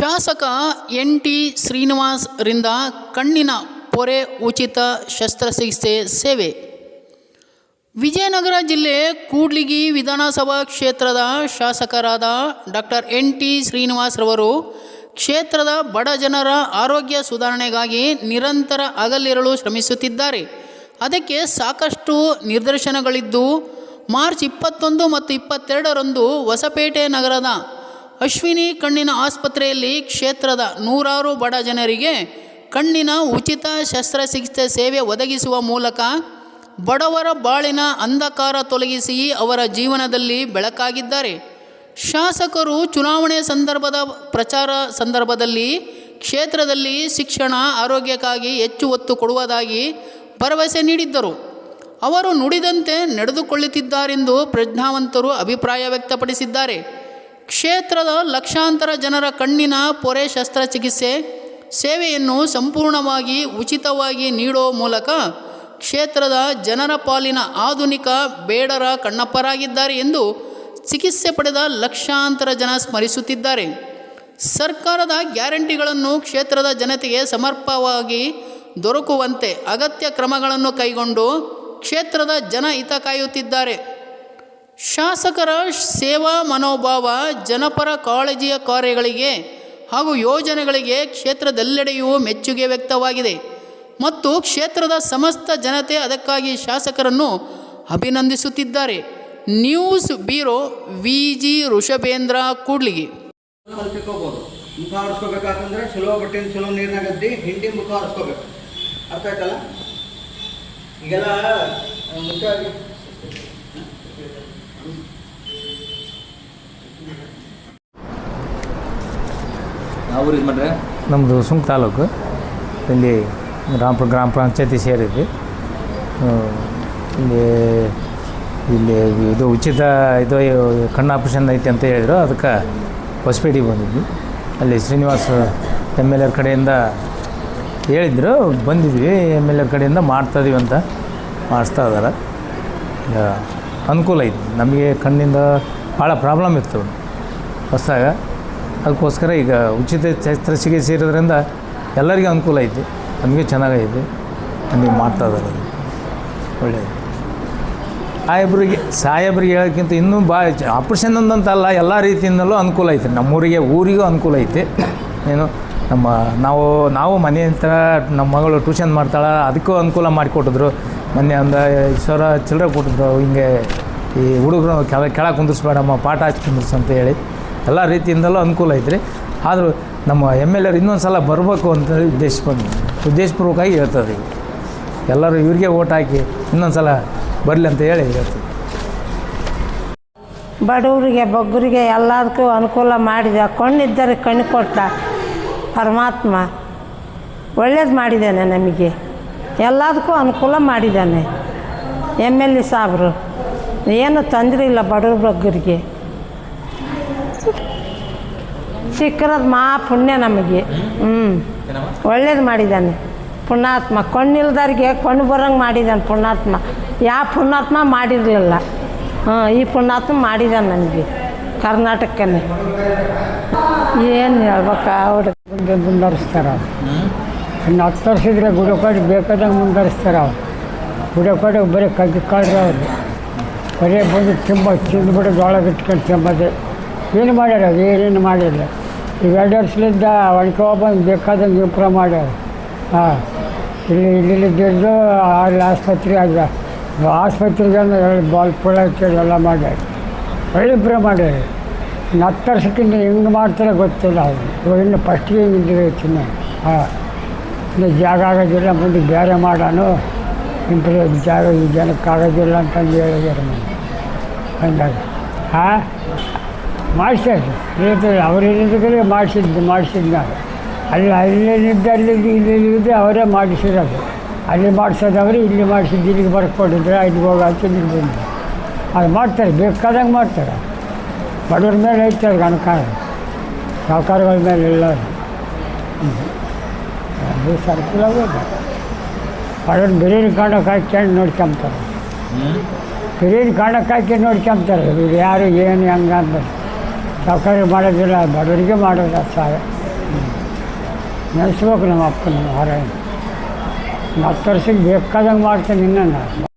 ಶಾಸಕ N T Srinivas ರಿಂದ ಕಣ್ಣಿನ ಪೊರೆ ಉಚಿತ ಶಸ್ತ್ರಚಿಕಿತ್ಸೆ ಸೇವೆ. ವಿಜಯನಗರ ಜಿಲ್ಲೆ ಕೂಡ್ಲಿಗಿ ವಿಧಾನಸಭಾ ಕ್ಷೇತ್ರದ ಶಾಸಕರಾದ ಡಾಕ್ಟರ್ ಎನ್ ಟಿ ಶ್ರೀನಿವಾಸ್ರವರು ಕ್ಷೇತ್ರದ ಬಡ ಜನರ ಆರೋಗ್ಯ ಸುಧಾರಣೆಗಾಗಿ ನಿರಂತರ ಅಗಲಿರಲು ಶ್ರಮಿಸುತ್ತಿದ್ದಾರೆ. ಅದಕ್ಕೆ ಸಾಕಷ್ಟು ನಿದರ್ಶನಗಳಿದ್ದು, ಮಾರ್ಚ್ ಇಪ್ಪತ್ತೊಂದು ಮತ್ತು ಇಪ್ಪತ್ತೆರಡರಂದು ಹೊಸಪೇಟೆ ನಗರದ ಅಶ್ವಿನಿ ಕಣ್ಣಿನ ಆಸ್ಪತ್ರೆಯಲ್ಲಿ ಕ್ಷೇತ್ರದ ನೂರಾರು ಬಡ ಜನರಿಗೆ ಕಣ್ಣಿನ ಉಚಿತ ಶಸ್ತ್ರಚಿಕಿತ್ಸೆ ಸೇವೆ ಒದಗಿಸುವ ಮೂಲಕ ಬಡವರ ಬಾಳಿನ ಅಂಧಕಾರ ತೊಲಗಿಸಿ ಅವರ ಜೀವನದಲ್ಲಿ ಬೆಳಕಾಗಿದ್ದಾರೆ. ಶಾಸಕರು ಚುನಾವಣೆ ಸಂದರ್ಭದ ಪ್ರಚಾರ ಸಂದರ್ಭದಲ್ಲಿ ಕ್ಷೇತ್ರದಲ್ಲಿ ಶಿಕ್ಷಣ, ಆರೋಗ್ಯಕ್ಕಾಗಿ ಹೆಚ್ಚು ಒತ್ತು ಕೊಡುವುದಾಗಿ ಭರವಸೆ ನೀಡಿದ್ದರು. ಅವರು ನುಡಿದಂತೆ ನಡೆದುಕೊಳ್ಳುತ್ತಿದ್ದಾರೆಂದು ಪ್ರಜ್ಞಾವಂತರು ಅಭಿಪ್ರಾಯ ವ್ಯಕ್ತಪಡಿಸಿದ್ದಾರೆ. ಕ್ಷೇತ್ರದ ಲಕ್ಷಾಂತರ ಜನರ ಕಣ್ಣಿನ ಪೊರೆ ಶಸ್ತ್ರಚಿಕಿತ್ಸೆ ಸೇವೆಯನ್ನು ಸಂಪೂರ್ಣವಾಗಿ ಉಚಿತವಾಗಿ ನೀಡುವ ಮೂಲಕ ಕ್ಷೇತ್ರದ ಜನರ ಪಾಲಿನ ಆಧುನಿಕ ಬೇಡರ ಕಣ್ಣಪ್ಪರಾಗಿದ್ದಾರೆ ಎಂದು ಚಿಕಿತ್ಸೆ ಪಡೆದ ಲಕ್ಷಾಂತರ ಜನ ಸ್ಮರಿಸುತ್ತಿದ್ದಾರೆ. ಸರ್ಕಾರದ ಗ್ಯಾರಂಟಿಗಳನ್ನು ಕ್ಷೇತ್ರದ ಜನತೆಗೆ ಸಮರ್ಪವಾಗಿ ದೊರಕುವಂತೆ ಅಗತ್ಯ ಕ್ರಮಗಳನ್ನು ಕೈಗೊಂಡು ಕ್ಷೇತ್ರದ ಜನ ಹಿತ ಕಾಯುತ್ತಿದ್ದಾರೆ. ಶಾಸಕರ ಸೇವಾ ಮನೋಭಾವ ಜನಪರ ಕಾಳಜಿಯ ಕಾರ್ಯಗಳಿಗೆ ಹಾಗೂ ಯೋಜನೆಗಳಿಗೆ ಕ್ಷೇತ್ರದೆಲ್ಲೆಡೆಯೂ ಮೆಚ್ಚುಗೆ ವ್ಯಕ್ತವಾಗಿದೆ. ಮತ್ತು ಕ್ಷೇತ್ರದ ಸಮಸ್ತ ಜನತೆ ಅದಕ್ಕಾಗಿ ಶಾಸಕರನ್ನು ಅಭಿನಂದಿಸುತ್ತಿದ್ದಾರೆ. News bureau V G Rishabhendra Kudligi. ಮುಖ ಚಲೋ ಬಟ್ಟೆನ ಚಲೋ ಹಿಂಡಿ ಮುಖ ಆರಿಸ್ಕೋಬೇಕು ಅರ್ಥ ಆಯ್ತಲ್ಲ? ಈಗೆಲ್ಲ, ಮುಖ್ಯವಾಗಿ ನಮ್ಮದು ಸುಂಕ ತಾಲೂಕು. ಇಲ್ಲಿ ರಾಮಪುರ ಗ್ರಾಮ ಪಂಚಾಯತಿ ಸೇರಿದ್ವಿ. ಇಲ್ಲಿ ಇಲ್ಲಿ ಇದು ಉಚಿತ ಇದು ಕಣ್ಣು ಆಪ್ರೇಷನ್ ಐತೆ ಅಂತ ಹೇಳಿದ್ರು. ಅದಕ್ಕೆ ಹೊಸಪೇಟೆಗೆ ಬಂದಿದ್ವಿ. ಅಲ್ಲಿ ಶ್ರೀನಿವಾಸ್ ಎಂ ಎಲ್ ಎರ್ ಕಡೆಯಿಂದ ಹೇಳಿದ್ರು. ಬಂದಿದ್ವಿ. ಎಂ ಎಲ್ ಎರ್ ಕಡೆಯಿಂದ ಮಾಡ್ತಾಯಿದ್ವಿ ಅಂತ ಮಾಡಿಸ್ತಾ ಇದ್ದಾರೆ ಅನುಕೂಲ ಐತಿ. ನಮಗೆ ಕಣ್ಣಿಂದ ಭಾಳ ಪ್ರಾಬ್ಲಮ್ ಇತ್ತು. ಹೊಸ್ದಾಗ. ಅದಕ್ಕೋಸ್ಕರ ಈಗ ಉಚಿತ ಶಸ್ತ್ರಚಿಕಿತ್ಸೆ ಇರೋದ್ರಿಂದ ಎಲ್ಲರಿಗೂ ಅನುಕೂಲ ಐತಿ. ನಮಗೆ ಚೆನ್ನಾಗೈತಿ. ನಮಗೆ ಮಾಡ್ತಾ ಇದ್ದಾರೆ. ಒಳ್ಳೆಯದು. ಸಾಹೇಬ್ರಿಗೆ ಸಾಹೇಬ್ರಿಗೆ ಹೇಳೋಕ್ಕಿಂತ ಇನ್ನೂ ಭಾಳ ಆಪ್ರೇಷನ್ ಒಂದಂತಲ್ಲ ಎಲ್ಲ ರೀತಿಯಿಂದಲೂ ಅನುಕೂಲ ಐತಿ. ನಮ್ಮೂರಿಗೆ, ಊರಿಗೂ ಅನುಕೂಲ ಐತಿ. ಏನು, ನಮ್ಮ, ನಾವು ನಾವು ಮನೆ ಹತ್ರ ನಮ್ಮ ಮಗಳು ಟ್ಯೂಷನ್ ಮಾಡ್ತಾಳೆ, ಅದಕ್ಕೂ ಅನುಕೂಲ ಮಾಡಿಕೊಟ್ಟಿದ್ರು. ಮೊನ್ನೆ ಒಂದು ಸಾವಿರ ಚಿಲ್ಲರೆ ಕೊಟ್ಟಿದ್ರು. ಹಿಂಗೆ ಈ ಹುಡುಗರು ಕೆಳ ಕೆಳಗೆ ಕುಂದಿರ್ಸ್ಬೇಡಮ್ಮ, ಪಾಠ ಹಚ್ಚಿ ಕುಂದಿರ್ಸು ಅಂತ ಹೇಳಿ. ಎಲ್ಲ ರೀತಿಯಿಂದಲೂ ಅನುಕೂಲ ಐತ್ರಿ. ಆದರೂ ನಮ್ಮ ಎಂ ಎಲ್ ಎರ್ ಇನ್ನೊಂದು ಸಲ ಬರಬೇಕು ಅಂತ ಉದ್ದೇಶ ಉದ್ದೇಶಪೂರ್ವಕವಾಗಿ ಹೇಳ್ತದೆ ಎಲ್ಲರೂ ಇವ್ರಿಗೆ ಓಟ್ ಹಾಕಿ ಇನ್ನೊಂದು ಸಲ ಬರಲಿ ಅಂತ ಹೇಳಿ ಹೇಳ್ತೀವಿ ಬಡವರಿಗೆ, ಬಗ್ಗರಿಗೆ ಎಲ್ಲದಕ್ಕೂ ಅನುಕೂಲ ಮಾಡಿದ. ಕಣ್ಣಿದ್ದರೆ ಕಣ್ಣು ಕೊಟ್ಟ ಪರಮಾತ್ಮ ಒಳ್ಳೇದು ಮಾಡಿದ್ದಾನೆ ನಮಗೆ. ಎಲ್ಲದಕ್ಕೂ ಅನುಕೂಲ ಮಾಡಿದ್ದಾನೆ. ಎಂ ಎಲ್ ಎ ಸಾಬ್ರು. ಏನು ತೊಂದರೆ ಇಲ್ಲ ಬಡವ್ರ ಬಗ್ಗರಿಗೆ. ಸಿಕ್ಕಿರೋದು ಮಾ ಪುಣ್ಯ ನಮಗೆ. ಹ್ಞೂ ಒಳ್ಳೇದು ಮಾಡಿದ್ದಾನೆ. ಪುಣ್ಯಾತ್ಮ. ಕಣ್ಣಿಲ್ದವ್ರಿಗೆ ಕಣ್ಣು ಬರೋಂಗೆ ಮಾಡಿದ್ದಾನೆ ಪುಣ್ಯಾತ್ಮ. ಯಾವ ಪುಣ್ಯಾತ್ಮ ಮಾಡಿರಲಿಲ್ಲ. ಹಾಂ, ಈ ಪುಣ್ಯಾತ್ಮ ಮಾಡಿದ್ದಾನೆ ನನಗೆ. ಕರ್ನಾಟಕನೇ. ಏನು ಹೇಳ್ಬೇಕಾ ಅವ್ರು ಮುಂದೆ ಮುಂದುವರಿಸ್ತಾರೆ ಇನ್ನು ಹತ್ತು ವರ್ಷದ್ರೆ ಗುಡಕೋಡಿ ಬೇಕಾದಂಗೆ ಮುಂದುವರಿಸ್ತಾರ ಅವ್ರು. ಗುಡಕೋಡಿ ಬರೀ ಕಗ್ಗಿ ಕಾಡ್ರೆ ಅವರು. ಬರೀ ಬಂದು ತುಂಬ, ತಿಂದ್ಬಿಟ್ಟು ಇಟ್ಕೊಂಡು ತಿಂಬದೆ. ಏನು ಮಾಡ್ಯಾರ? ಏನೇನು ಮಾಡಿಲ್ಲ. ಈಗ ಎರಡು ವರ್ಷಲಿದ್ದ ಒಣಕೋ ಬಂದು ಬೇಕಾದಂಗೆ ಇಂಪ್ರೂವ್ ಮಾಡ್ಯಾರ ಹಾಂ, ಇಲ್ಲಿ ಇಲ್ಲಿದ್ದು ಅಲ್ಲಿ ಆಸ್ಪತ್ರೆ ಆಗ ಆಸ್ಪತ್ರೆಗೆ ಬಾಲ್ ಪುಳ ಇಟ್ಟು ಎಲ್ಲ ಮಾಡ್ಯಾರ ಒಳ್ಳೆ ಇಂಪ್ರೂವ್ ಮಾಡ್ಯಾರ ಹತ್ತು ವರ್ಷಕ್ಕಿಂತ ಹೆಂಗೆ ಮಾಡ್ತಾರೆ ಗೊತ್ತಿಲ್ಲ. ಅವ್ರು ಇನ್ನು ಫಸ್ಟ್ಗೆ ಹಿಂಗಿದ್ರೆ ಚಿನ್ನ ಹಾಂ, ಇನ್ನು ಜಾಗ ಆಗೋದಿಲ್ಲ, ಮುಂದೆ ಬೇರೆ ಮಾಡೋಣ ಇಂಪ್ರೂವ್ ಜಾಗ ಈ ಜನಕ್ಕೆ ಆಗೋದಿಲ್ಲ ಅಂತಂದು ಹೇಳಿದ್ದಾರೆ ಮುಂದೆ ಅಂದಾಗ ಹಾಂ? ಮಾಡಿಸ್ತಾರೆ ಹೇಳ್ತಾರೆ ಅವ್ರು ಏನಿದ್ರೆ ಮಾಡಿಸಿದ್ದು ಮಾಡಿಸಿದ್ದು. ನಾನು ಅಲ್ಲಿ ಅಲ್ಲೇನಿದ್ದ ಅಲ್ಲಿದ್ದು ಇಲ್ಲಿ ಅವರೇ ಮಾಡಿಸಿರೋದು. ಅಲ್ಲಿ ಮಾಡಿಸೋದವರು ಇಲ್ಲಿ ಮಾಡಿಸಿದ್ದು ಇಲ್ಲಿಗೆ ಬರ್ಕೊಟ್ಟಿದ್ರೆ ಇಲ್ಲಿಗೆ ಹೋಗಿ ಅಂತ ಇಲ್ಲಿಗೆ ಬಂದು. ಅದು ಮಾಡ್ತಾರೆ ಬೇಕಾದಂಗೆ ಮಾಡ್ತಾರೆ. ಬಡವ್ರ ಮೇಲೆ ಐತಾರೆ ಅನುಕಾಲ ಸಾಹುಕಾರಗಳ ಮೇಲೆ ಎಲ್ಲರೂ. ಅದು ಸರ್ಕಲ್ ಆಗೋದು ಬಡವ್ರ ಬಿರಿಯಾನಿ ಕಾಣಕ್ಕೆ ಹಾಕ್ಕೊಂಡು ನೋಡ್ಕೊಂತಾರೆ. ಬಿರಿಯಾನಿ ಕಾಣಕ್ಕೆ ಹಾಕಿ ನೋಡ್ಕೊಂತಾರೆ. ಇವ್ರು ಯಾರು ಏನು ಹೆಂಗೆ ಅಂತ. ಸಾಹುಕಾರ ಮಾಡೋದಿಲ್ಲ ಬಡವರಿಗೆ ಮಾಡೋದು ಸಹಾಯ ನೆನೆಸ್ಬೇಕು ನಮ್ಮ ಅಪ್ಪನ ಹೊರ ಹತ್ತು ವರ್ಷಕ್ಕೆ ಬೇಕಾದಂಗೆ ಮಾಡ್ತಾನೆ ಇನ್ನೂ